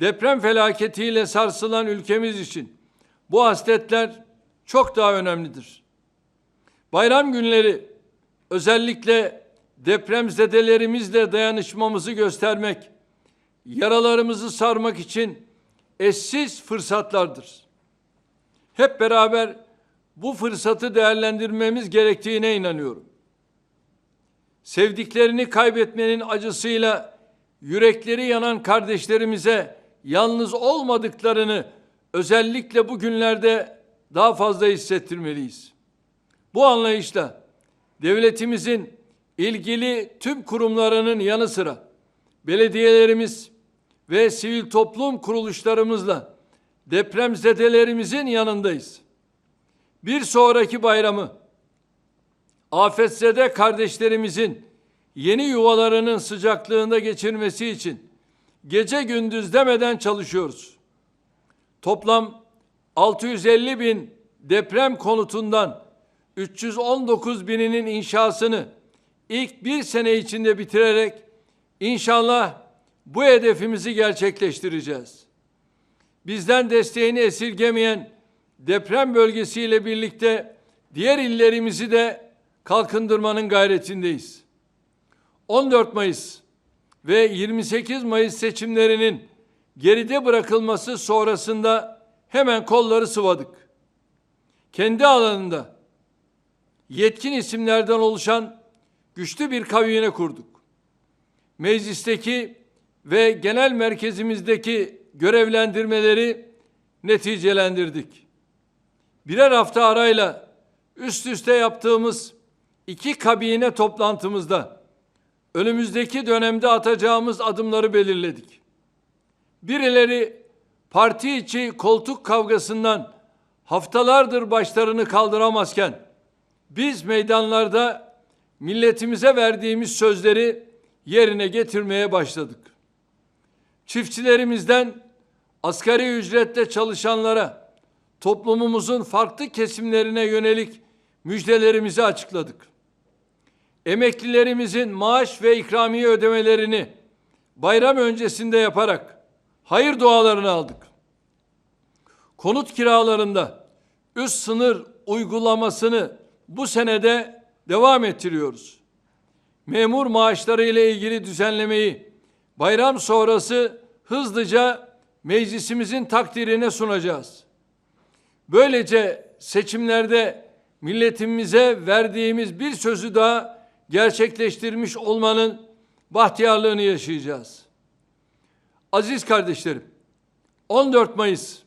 Deprem felaketiyle sarsılan ülkemiz için bu hasletler çok daha önemlidir. Bayram günleri özellikle depremzedelerimizle dayanışmamızı göstermek, yaralarımızı sarmak için eşsiz fırsatlardır. Hep beraber bu fırsatı değerlendirmemiz gerektiğine inanıyorum. Sevdiklerini kaybetmenin acısıyla yürekleri yanan kardeşlerimize yalnız olmadıklarını özellikle bu günlerde daha fazla hissettirmeliyiz. Bu anlayışla devletimizin ilgili tüm kurumlarının yanı sıra belediyelerimiz ve sivil toplum kuruluşlarımızla depremzedelerimizin yanındayız. Bir sonraki bayramı afetzede kardeşlerimizin yeni yuvalarının sıcaklığında geçirmesi için gece gündüz demeden çalışıyoruz. Toplam 650 bin deprem konutundan 319 bininin inşasını ilk bir sene içinde bitirerek inşallah bu hedefimizi gerçekleştireceğiz. Bizden desteğini esirgemeyen deprem bölgesiyle birlikte diğer illerimizi de kalkındırmanın gayretindeyiz. 14 Mayıs ve 28 Mayıs seçimlerinin geride bırakılması sonrasında hemen kolları sıvadık. Kendi alanında yetkin isimlerden oluşan güçlü bir kabine kurduk. Meclisteki ve genel merkezimizdeki görevlendirmeleri neticelendirdik. Birer hafta arayla üst üste yaptığımız iki kabine toplantımızda önümüzdeki dönemde atacağımız adımları belirledik. Birileri parti içi koltuk kavgasından haftalardır başlarını kaldıramazken biz meydanlarda milletimize verdiğimiz sözleri yerine getirmeye başladık. Çiftçilerimizden asgari ücretle çalışanlara, toplumumuzun farklı kesimlerine yönelik müjdelerimizi açıkladık. Emeklilerimizin maaş ve ikramiye ödemelerini bayram öncesinde yaparak hayır dualarını aldık. Konut kiralarında üst sınır uygulamasını bu senede devam ettiriyoruz. Memur maaşları ile ilgili düzenlemeyi bayram sonrası hızlıca meclisimizin takdirine sunacağız. Böylece seçimlerde milletimize verdiğimiz bir sözü daha gerçekleştirmiş olmanın bahtiyarlığını yaşayacağız. Aziz kardeşlerim, 14 Mayıs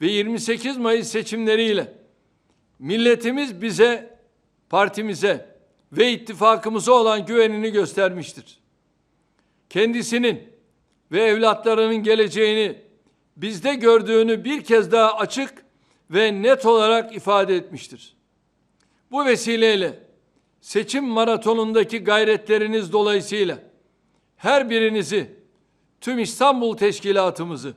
ve 28 Mayıs seçimleriyle milletimiz bize, partimize ve ittifakımıza olan güvenini göstermiştir. Kendisinin ve evlatlarının geleceğini bizde gördüğünü bir kez daha açık ve net olarak ifade etmiştir. Bu vesileyle seçim maratonundaki gayretleriniz dolayısıyla her birinizi tüm İstanbul Teşkilatımızı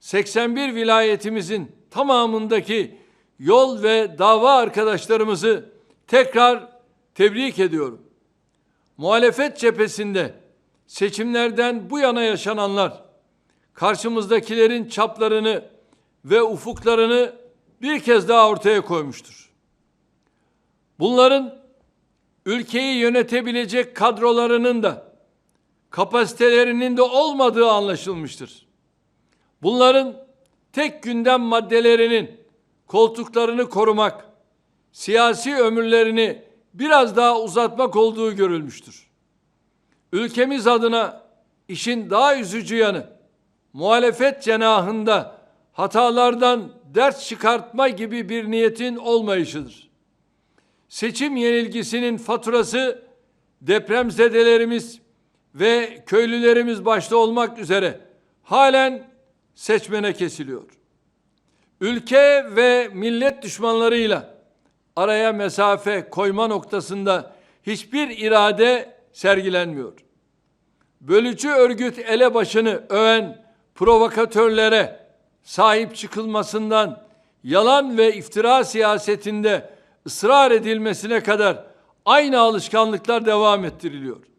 81 vilayetimizin tamamındaki yol ve dava arkadaşlarımızı tekrar tebrik ediyorum. Muhalefet cephesinde seçimlerden bu yana yaşananlar karşımızdakilerin çaplarını ve ufuklarını bir kez daha ortaya koymuştur. Bunların ülkeyi yönetebilecek kadrolarının da kapasitelerinin de olmadığı anlaşılmıştır. Bunların tek gündem maddelerinin koltuklarını korumak, siyasi ömürlerini biraz daha uzatmak olduğu görülmüştür. Ülkemiz adına işin daha üzücü yanı muhalefet cenahında hatalardan ders çıkartma gibi bir niyetin olmayışıdır. Seçim yenilgisinin faturası depremzedelerimiz ve köylülerimiz başta olmak üzere halen seçmene kesiliyor. Ülke ve millet düşmanlarıyla araya mesafe koyma noktasında hiçbir irade sergilenmiyor. Bölücü örgüt elebaşını öven provokatörlere sahip çıkılmasından yalan ve iftira siyasetinde ısrar edilmesine kadar aynı alışkanlıklar devam ettiriliyor.